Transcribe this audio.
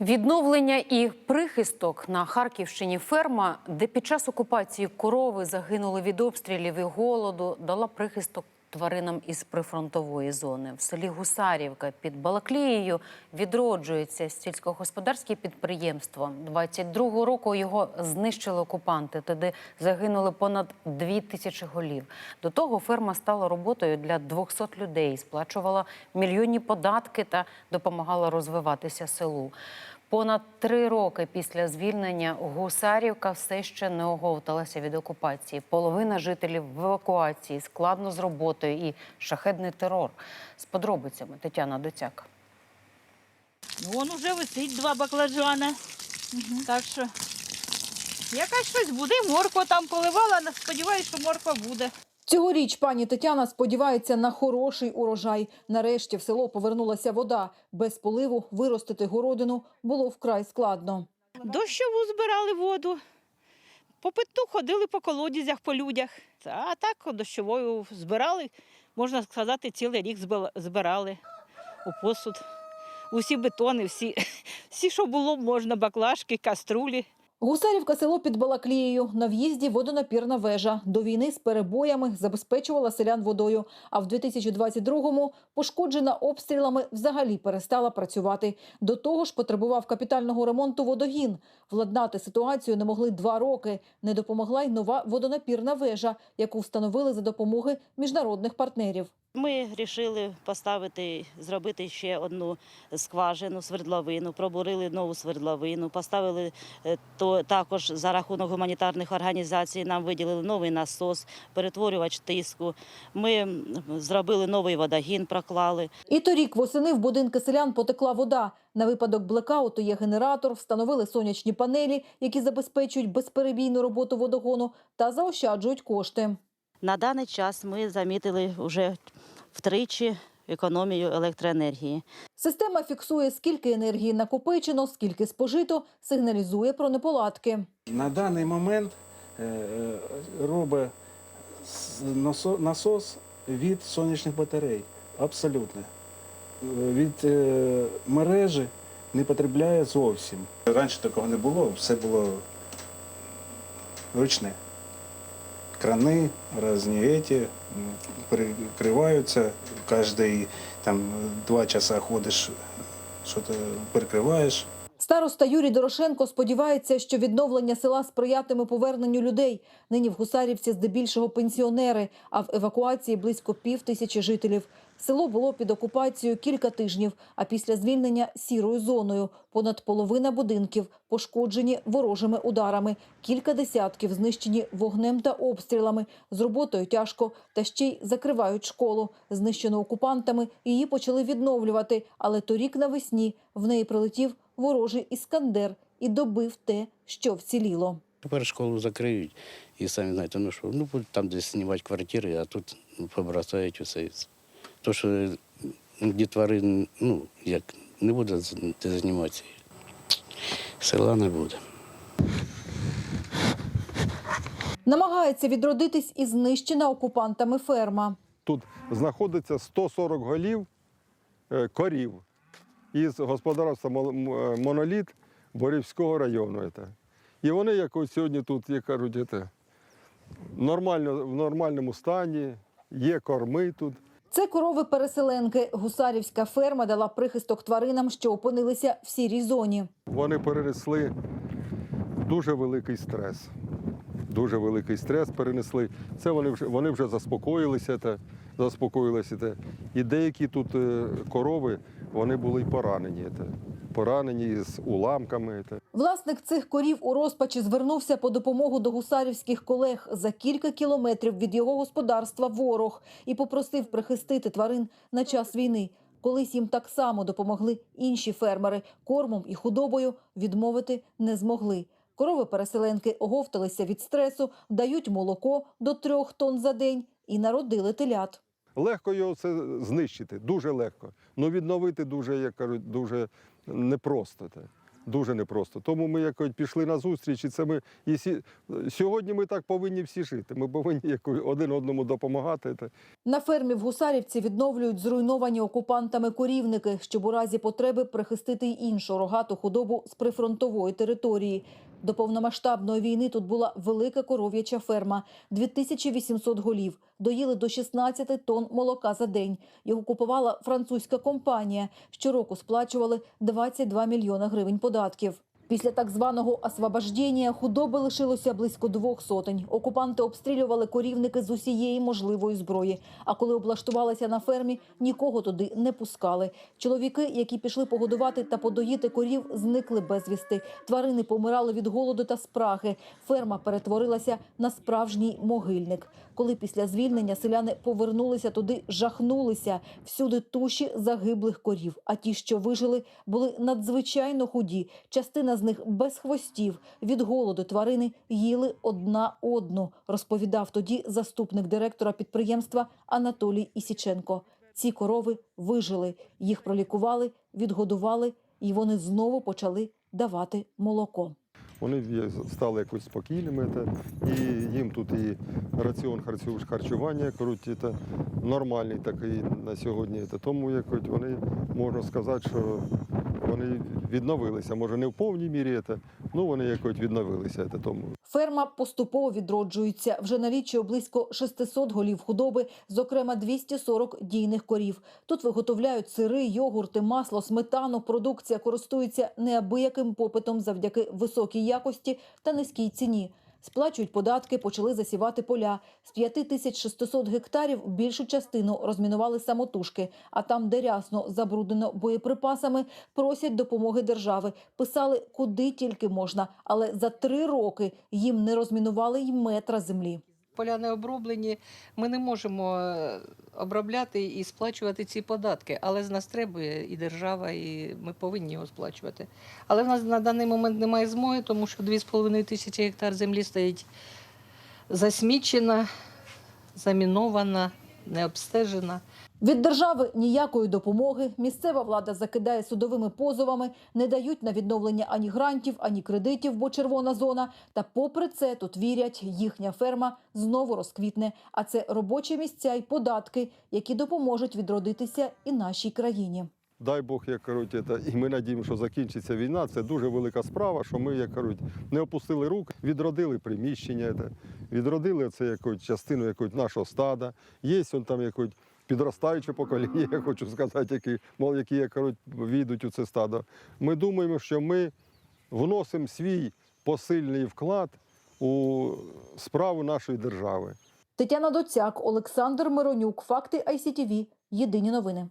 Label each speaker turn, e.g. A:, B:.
A: Відновлення і прихисток на Харківщині ферма, де під час окупації корови загинули від обстрілів і голоду, дала прихисток тваринам із прифронтової зони. В селі Гусарівка під Балаклією відроджується сільськогосподарське підприємство. 22-го року його знищили окупанти. Туди загинули понад дві тисячі голів. До того ферма стала роботою для 200 людей, сплачувала мільйонні податки та допомагала розвиватися селу. Понад три роки після звільнення Гусарівка все ще не оговталася від окупації. Половина жителів в евакуації, складно з роботою і шахедний терор. З подробицями Тетяна Доцяк.
B: Вон уже висить два баклажани. Так що якась щось буде. Морква там поливала, але сподіваюся, що морква буде.
C: Цьогоріч пані Тетяна сподівається на хороший урожай. Нарешті в село повернулася вода. Без поливу виростити городину було вкрай складно.
B: Дощову збирали воду. По питу ходили по колодязях, по людях. А так дощовою збирали, можна сказати, цілий рік збирали у посуд. Усі бетони, всі, всі, що було, можна, баклажки, каструлі.
C: Гусарівка село під Балаклією. На в'їзді водонапірна вежа. До війни з перебоями забезпечувала селян водою. А в 2022-му пошкоджена обстрілами взагалі перестала працювати. До того ж потребував капітального ремонту водогін. Владнати ситуацію не могли два роки. Не допомогла й нова водонапірна вежа, яку встановили за допомоги міжнародних партнерів.
D: Ми вирішили поставити, зробити ще одну скважину, свердловину, пробурили нову свердловину, поставили е, то також за рахунок гуманітарних організацій. Нам виділили новий насос, перетворювач тиску. Ми зробили новий водогін, проклали.
C: І торік восени в будинки селян потекла вода. На випадок блекауту є генератор, встановили сонячні панелі, які забезпечують безперебійну роботу водогону та заощаджують кошти.
D: На даний час ми замітили вже втричі економію електроенергії.
C: Система фіксує, скільки енергії накопичено, скільки спожито, сигналізує про неполадки.
E: На даний момент е, е, робить насос від сонячних батарей. Абсолютно. Від е, мережі не потребляє зовсім. Раніше такого не було, все було ручне. Крани, різні еті, прикриваються. перекриваються. Там, два часа ходиш, що ти перекриваєш.
C: Староста Юрій Дорошенко сподівається, що відновлення села сприятиме поверненню людей. Нині в Гусарівці здебільшого пенсіонери, а в евакуації близько пів тисячі жителів. Село було під окупацією кілька тижнів, а після звільнення сірою зоною. Понад половина будинків пошкоджені ворожими ударами. Кілька десятків знищені вогнем та обстрілами. З роботою тяжко, та ще й закривають школу. Знищену окупантами, її почали відновлювати. Але торік навесні в неї прилетів ворожий іскандер і добив те, що вціліло.
F: Тепер школу закриють і самі знаєте, ну що, ну будуть там десь знімати квартири, а тут ну, побросають усе. То, що дітвори, ну, як, не буде займатися. Села не буде.
C: Намагається відродитись і знищена окупантами ферма.
G: Тут знаходиться 140 голів е, корів із господарства «Мол- м- е, моноліт Борівського району. І вони, як ось сьогодні тут, як кажуть, нормально, в нормальному стані, є корми тут.
C: Це корови-переселенки. Гусарівська ферма дала прихисток тваринам, що опинилися в сірій зоні.
G: Вони перенесли дуже великий стрес. Дуже великий стрес перенесли. Це вони вже, вони вже заспокоїлися. Та, заспокоїлися та. І деякі тут е, корови вони були поранені. Поранені з уламками.
C: Власник цих корів у розпачі звернувся по допомогу до гусарівських колег за кілька кілометрів від його господарства ворог і попросив прихистити тварин на час війни. Колись їм так само допомогли інші фермери. Кормом і худобою відмовити не змогли. Корови-переселенки оговталися від стресу, дають молоко до трьох тонн за день і народили телят.
G: Легко його це знищити, дуже легко. Ну відновити дуже, як кажуть, дуже непросто. Дуже непросто. Тому ми якось пішли на зустріч, і це ми і сі- сьогодні ми так повинні всі жити. Ми повинні якось один одному допомагати.
C: На фермі в Гусарівці відновлюють зруйновані окупантами корівники, щоб у разі потреби прихистити й іншу рогату худобу з прифронтової території. До повномасштабної війни тут була велика коров'яча ферма, 2800 голів. Доїли до 16 тонн молока за день. Його купувала французька компанія. Щороку сплачували 22 мільйона гривень податків. Після так званого освобождення худоби лишилося близько двох сотень. Окупанти обстрілювали корівники з усієї можливої зброї. А коли облаштувалися на фермі, нікого туди не пускали. Чоловіки, які пішли погодувати та подоїти корів, зникли безвісти. Тварини помирали від голоду та спраги. Ферма перетворилася на справжній могильник. Коли після звільнення селяни повернулися туди, жахнулися. Всюди туші загиблих корів. А ті, що вижили, були надзвичайно худі. Частина з них без хвостів. Від голоду тварини їли одна одну, розповідав тоді заступник директора підприємства Анатолій Ісіченко. Ці корови вижили, їх пролікували, відгодували, і вони знову почали давати молоко.
G: Вони стали якось спокійними. Та, і їм тут і раціон харчу- харчування круть, та, нормальний такий на сьогодні. Та, тому якось вони можна сказати, що вони відновилися. Може, не в повній мірі, ну вони якось відновилися. Тому
C: Ферма поступово відроджується. Вже налічує близько 600 голів худоби, зокрема 240 дійних корів. Тут виготовляють сири, йогурти, масло, сметану. Продукція користується неабияким попитом завдяки високій якості та низькій ціні. Сплачують податки, почали засівати поля. З 5600 гектарів більшу частину розмінували самотужки. А там, де рясно забруднено боєприпасами, просять допомоги держави. Писали куди тільки можна, але за три роки їм не розмінували й метра землі.
H: Поля не оброблені, ми не можемо е, обробляти і сплачувати ці податки. Але з нас требує і держава, і ми повинні його сплачувати. Але в нас на даний момент немає змоги, тому що 2,5 тисячі гектар землі стоїть засмічена, замінована, не обстежена.
C: Від держави ніякої допомоги. Місцева влада закидає судовими позовами, не дають на відновлення ані грантів, ані кредитів, бо червона зона. Та попри це тут вірять, їхня ферма знову розквітне. А це робочі місця й податки, які допоможуть відродитися і нашій країні.
G: дай Бог, як кажуть, та, і ми надіємо, що закінчиться війна. Це дуже велика справа, що ми, як кажуть, не опустили рук, відродили приміщення, відродили це якось частину якось нашого стада. Є он там якось підростаюче покоління, я хочу сказати, які, які як кажуть, війдуть у це стадо. Ми думаємо, що ми вносимо свій посильний вклад у справу нашої держави.
C: Тетяна Доцяк, Олександр Миронюк. Факти ICTV. Єдині новини.